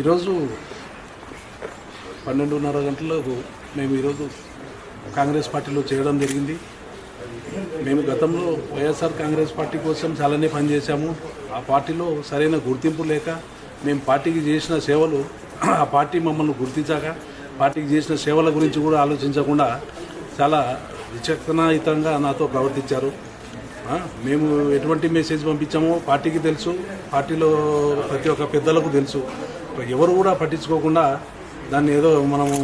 ఈరోజు పన్నెండున్నర గంటలకు మేము ఈరోజు కాంగ్రెస్ పార్టీలో చేయడం జరిగింది. మేము గతంలో వైఎస్ఆర్ కాంగ్రెస్ పార్టీ కోసం చాలానే పనిచేశాము. ఆ పార్టీలో సరైన గుర్తింపు లేక మేము పార్టీకి చేసిన సేవలు ఆ పార్టీ మమ్మల్ని గుర్తించాక పార్టీకి చేసిన సేవల గురించి కూడా ఆలోచించకుండా చాలా విచక్షణాయుతంగా నాతో ప్రవర్తించారు. మేము ఎటువంటి మెసేజ్ పంపించామో పార్టీకి తెలుసు పార్టీలో ప్రతి ఒక్క పెద్దలకు తెలుసు. ఎవరు కూడా పట్టించుకోకుండా దాన్ని ఏదో మనము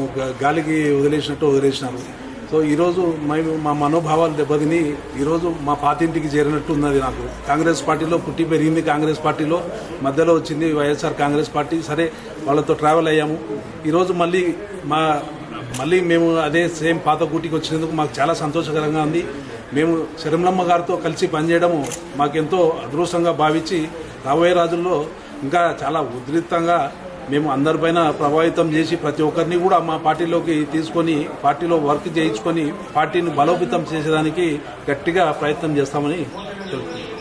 గాలికి వదిలేసినట్టు వదిలేసినారు. సో ఈరోజు మేము మా మనోభావాలు దెబ్బతిని ఈరోజు మా పాతింటికి చేరినట్టు ఉన్నది నాకు. కాంగ్రెస్ పార్టీలో పుట్టి పెరిగింది కాంగ్రెస్ పార్టీలో మధ్యలో వచ్చింది వైఎస్ఆర్ కాంగ్రెస్ పార్టీ. సరే వాళ్ళతో ట్రావెల్ అయ్యాము. ఈరోజు మళ్ళీ మా మళ్ళీ మేము అదే సేమ్ పాత గూటికి వచ్చినందుకు మాకు చాలా సంతోషకరంగా ఉంది. మేము శరంలమ్మ గారితో కలిసి పనిచేయడము మాకెంతో అదృష్టంగా భావించి రాబోయే రోజుల్లో ఇంకా చాలా ఉధృతంగా మేము అందరిపైన ప్రభావితం చేసి ప్రతి ఒక్కరిని కూడా మా పార్టీలోకి తీసుకొని పార్టీలో వర్క్ చేయించుకొని పార్టీని బలోపేతం చేసేదానికి గట్టిగా ప్రయత్నం చేస్తామని తెలుపుతున్నాం.